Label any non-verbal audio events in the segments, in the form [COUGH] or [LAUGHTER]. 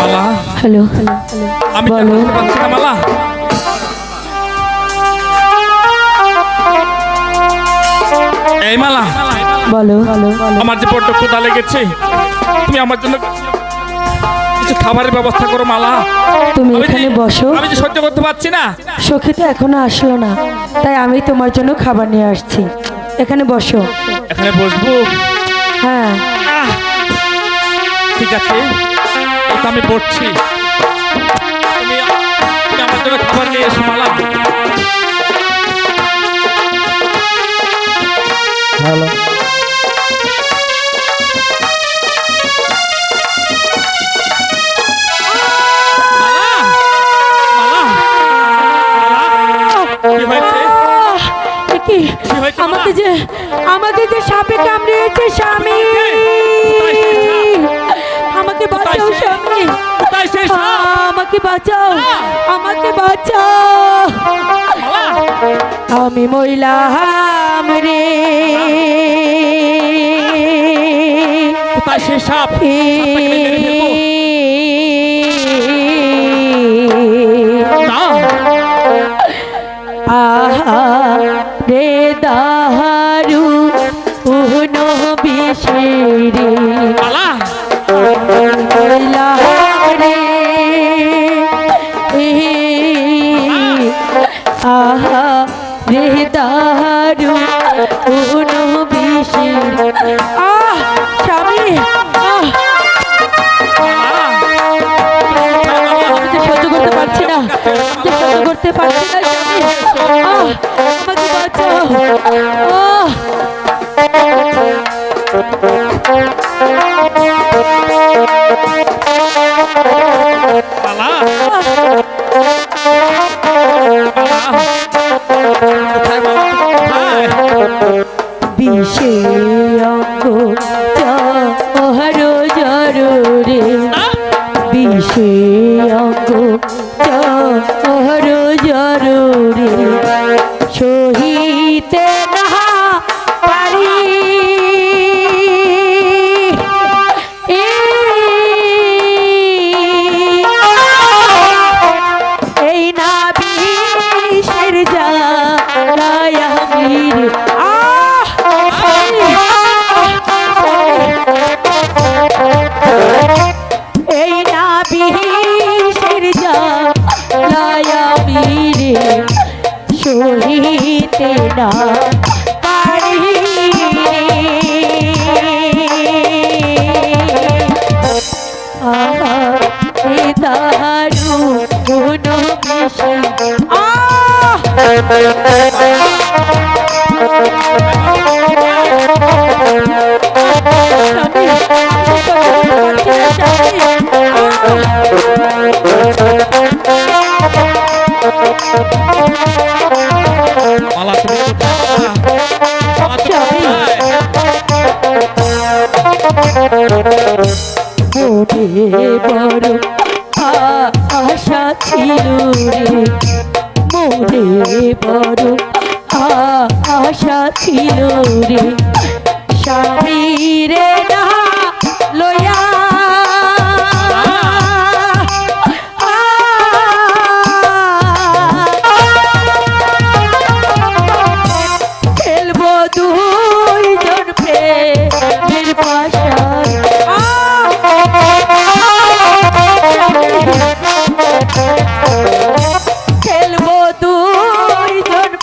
মালা hello. আমি বুঝতে পারছি না মালা এই মালা বলো। আমার যে বড্ড ক্ষুধা লেগেছে তুমি আমার জন্য কিছু খাবারের ব্যবস্থা করো মালা। তুমি এখানে বসো। আমি যে সহ্য করতে পারছি না। সখী তো এখনও আসলো না তাই আমি তোমার জন্য খাবার নিয়ে আসছি। এখানে বসো। এখানে বসবো? হ্যাঁ। ঠিক আছে এটা আমি পড়ছি। তুমি তুমি আমার জন্য খাবার নিয়ে এসো মালা। হ্যালো আমাকে যে সাপে কামড়িয়েছে স্বামী। কোথায় আমাকে বাঁচাও সে? স্বামী। আমাকে বাঁচাও। আমাকে বাঁচাও। আমি মহিলা রে কোথায় সেই সাপ? আহা রে দাহারু বিশেরে মালা মহিলা রে আহা রে পুহন বিশেরে। আহ স্বামী আহ। সহ্য করতে পারছি না। সহ্য করতে পারছি না আমাকে বাঁচাও। আহ, সহিতে না স্বামী। মালা তুমি। কোথায়?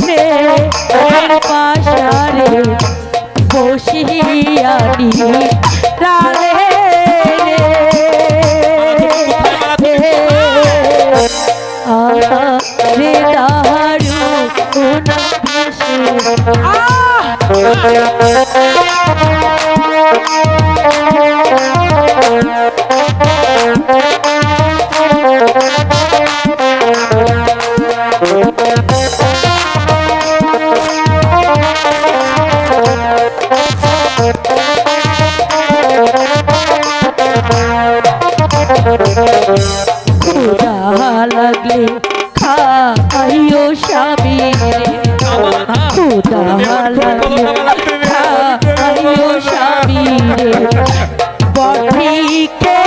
প্রেমের পাশারে বসিয়ানি রালে রে লাগলে খাইও স্বামী। ক্ষুধা লাগলে খাইও স্বামী। রে বঠিকে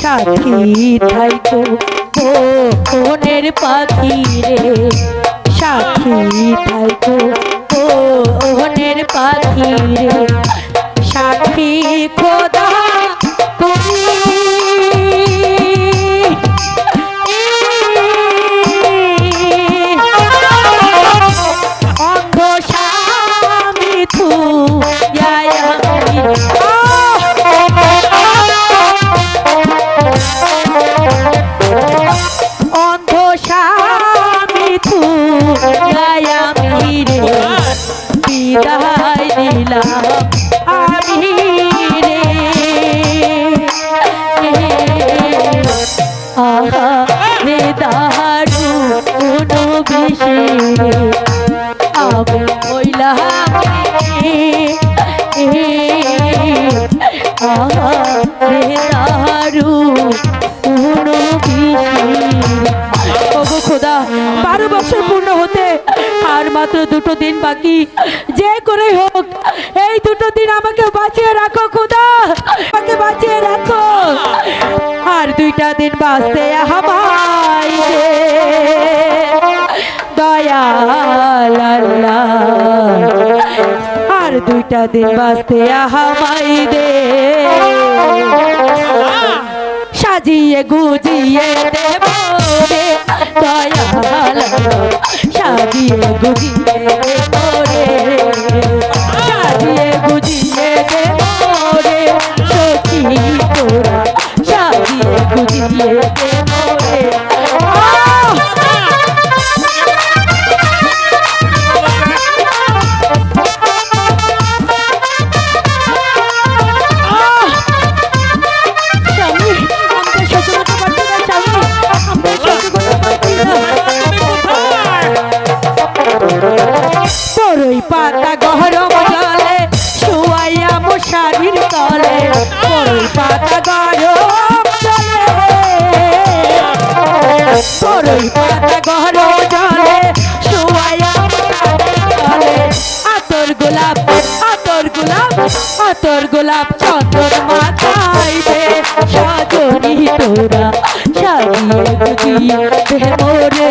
সাথী থাইকো ও কোনের পাখি রে। সাথী থাইকো ও কোনের পাখি রে। বিষে আমি ওগো খোদা বারো বছর পূর্ণ হতে আর মাত্র দুটো দিন বাকি। যে করে হোক, এই দুটো দিন আমাকে বাঁচিয়ে রাখো খোদা। আমাকে বাঁচিয়ে রাখো। আর দুইটা দিন বাঁচতে আল্লাহ আর দুইটা দিন বাঁচতে আহামাই দে। সাজিয়ে গুজিয়ে দেব রে সাজিয়ে গুজিয়ে দেব রে। সাজিয়ে গুজিয়ে দেব রে, সখী তোরা। সাজিয়ে গুজিয়ে দেব আতর গোলাপ চন্দন মাথায় দে সজনি তোরা সাজিয়ে গুজিয়ে মোরে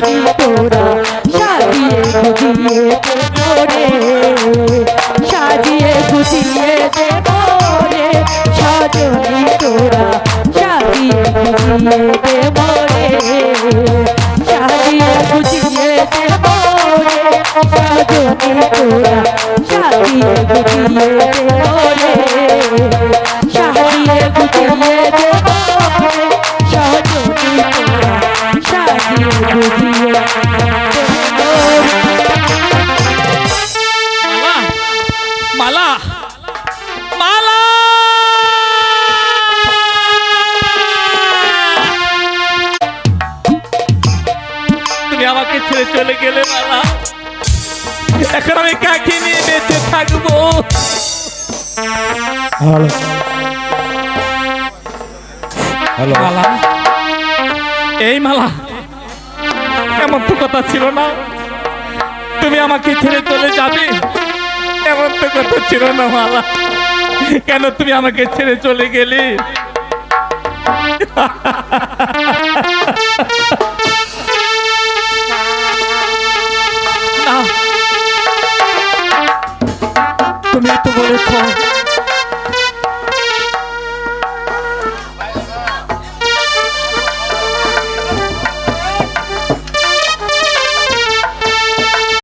সাজনি তোরা সাজিয়ে গুজিয়ে তোরে সাজিয়ে গুজিয়ে দেব রে সজনি তোরা সাজিয়ে গুজিয়ে দেব রে সাজিয়ে গুজিয়ে দেব রে সজনি তোরা হ্যালো হ্যালো মালা। এই মালা এমন তো কথা ছিল না। তুমি আমাকে ছেড়ে চলে যাবে এমন তো কথা ছিল না মালা। কেন তুমি আমাকে ছেড়ে চলে গেলে? [LAUGHS]